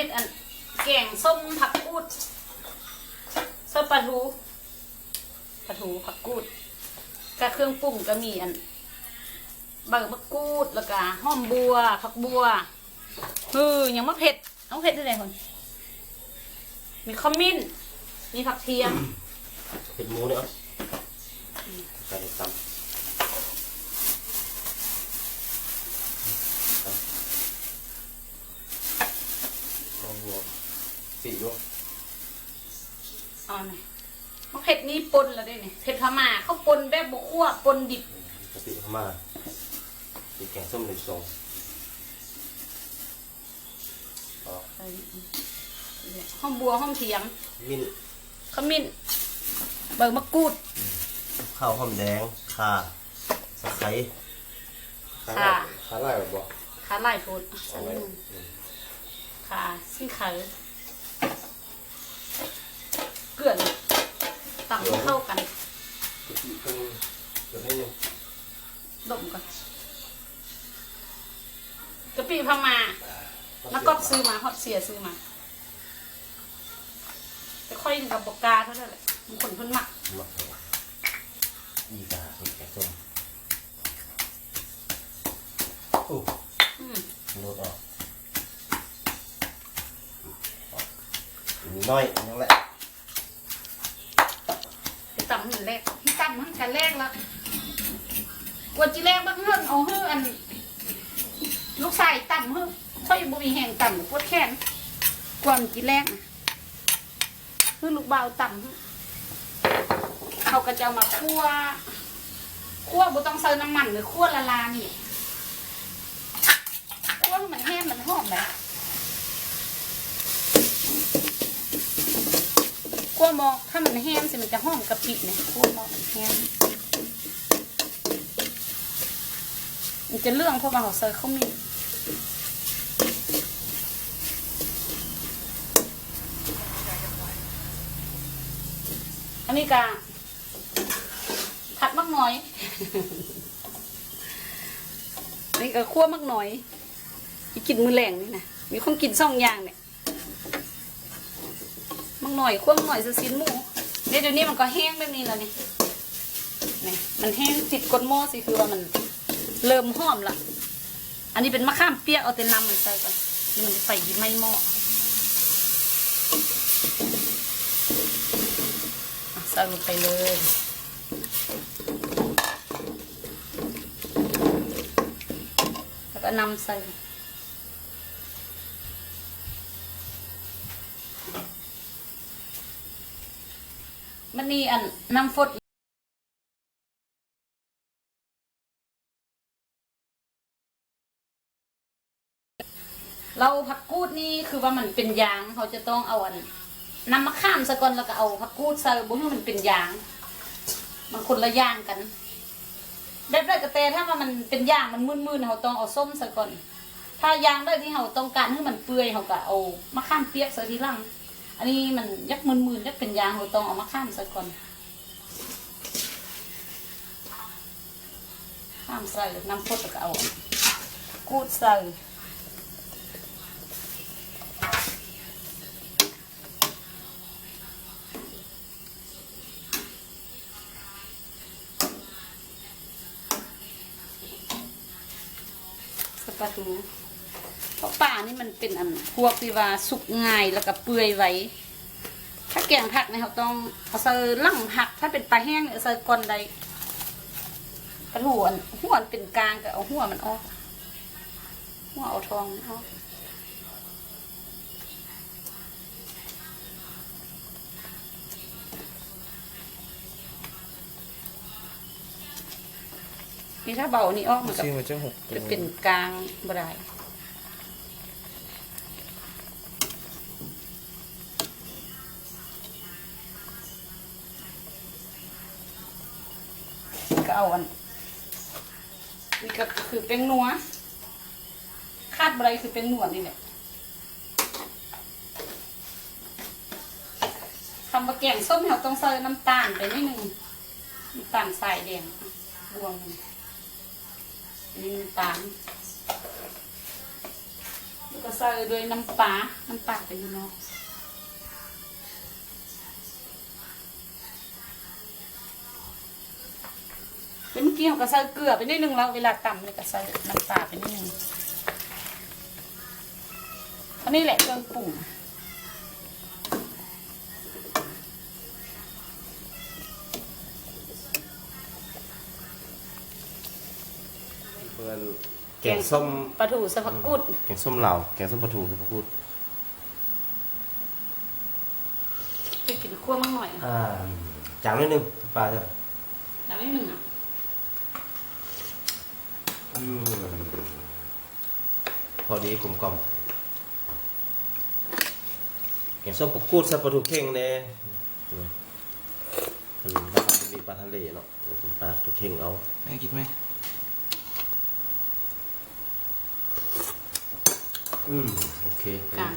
ฮ็ดอันแกงส้มผักกูดส้มปลาทูปลาทูผักกูดก็เครื่องปรุงก็มีอันใบมะกรูดแล้วก็หอมบัว ผักบัวเฮ้ยยังมะเผ็ดเอาเผ็ดได้ไหนคนมีขมิ้น มีผักเทียมเห็ดหมูเนี่ยเอาใส่ซ้ำเอาหัวสี่ด้วย เอาหน่อย มะเผ็ดนี่ปนแล้วได้เนี่ยเผ็ดพม่าเขาปนแบบบกคั่วปนดิบกะปิพม่าตีแกงส้มหนึ่งทรงเอาหอมบัวหอมเทียมมิ้นขมิ้นใบมะกรูด ข้าวหอมแดงข่าตะไคร้ค่ะ ขาไล่แบบบอกขาไล่โพดเอาไว้อืมขาซี่ไข่เกลือเลย ตำให้เข้ากันกะปิเป็นเดี๋ยวให้หนึ่งดมก่อนกะปิพม่าแล้วก็ซื้อมาฮอตเสียซื้อมาแต่ค่อยกับบกาเท่านั้นแหละมันคนเพิ่นมักหมักเลยอีกาตีแกงส้มโอ้อืมโลดออกมีน้อยยังแหละไป ตำมันแรกที่ตำมันกันแรกละกว่าจีแรกบ้างเฮือนเอาเฮืออัน ลูกชายตำเฮือค่อยบุมีแห่งตำปวดแขนกว่าจีแรกนะเฮือลูกเบาตำเอเขาก็จะเอามาคั่วคั่วบุต้องใส่น้ำมันหรือคั่วละลานี่คั่วให้มันแห้งมันหอมเล ยคั่วหมอกถ้ามันแห้งสิมันจะหอมกะปิเนี่ยคั่วหมอกมันแห้งมันจะเรื่องเพราะว่าเขาใส่ข้าวมีอันนี้กาผัดมักน้อย นี่ก็คั่วมักน้อยกินมือแรงนี่นะมีคนกินสองอย่างเนี่ย มักหน่อยคั่วหน่อยซื้อชิ้นหมูเดี๋ยวเดี๋ยวนี้มันก็แห้งแบบนี้แล้วนี่นี่มันแห้งติดกดหม้อสิคือว่ามันเริ่มหอมละอันนี้เป็นมะขามเปียกเอาแต่น้ำมันใส่ก่อนนี่มันใส่ยี่ไม่หม้อใส่ลงไปเลยแล้วก็นำใส่ มันนี่อันน้ำฟดเราผักกูดนี่คือว่ามันเป็นยางเขาจะต้องเอาอันน้ำมะขามสะก่อนแล้วก็เอาผักกูดใส่บุ้ให้มันเป็นยาง มันคนละย่างกันแบบไรกระเตถ้าว่ามันเป็นย่างมันมึนๆเขาต้องเอาส้มส่ก่อน ถ้ายางได้ที่เขาต้องการให้มันเปื่อยเขาก็เอามะขามเปียกใส่ทีหลัง อันนี้มันยักมึนๆยักเป็นยางเขาต้องเอามะขามใส่ก่อน ข้ามใส่น้ำพดแล้วก็เอากูดใส่สปาตู เพราะป่านี่มันเป็นอันพวกที่ว่าสุกง่ายแล้วก็เปื่อยไว้ ถ้าแกงผักเนี่ยเขาต้องเอาใส่ล่างผัก ถ้าเป็นปลาแห้งเนี่ยเอาใส่ก้อนใดกระถูอันหัวมันเป็นกลางก็เอาหัวมันออก หัวเอาทองมันออกนี่ถ้าเบานี่ออกมันก็ชื่อมันจะหกจะเป็นกลางบ่ได้ ก็เอาอันนี่ก็คือเป็นนัวคาดอะไรคือเป็นหนวดนี่แหละคำว่าแกงส้มเราต้องใส่น้ำตาลไปนิดนึงน้ำตาลทรายแดงบวงนี่น้ำตาลแล้วก็ใส่ด้วยน้ำปลาน้ำปลาไปอยู่เนาะ เมื่อกี้เขาก็ใส่เกลือไปนิดนึงแล้วเวลาตำเลยก็ใส่น้ำปลาไปนิดนึงอันนี้แหละเครื่องปรุงเพื่อนแกงส้มปลาถูสะพักกุดแกงส้มเหล่าแกงส้มปลาทูคือพพูดไปกินขั้วมั่งหน่อยอ่าจางนิดนึงปลาจ้ะแต่ไม่หนึ่งอะ อืมพอดีกลมกล่อมแกงส้มปลากูดใส่ปลาทูเข่งเน่มันบ้านมันมีปลาทะเลเนาะเป็นปลาทูเข่งเอาแม่กินไหมอืมโอเค กลาง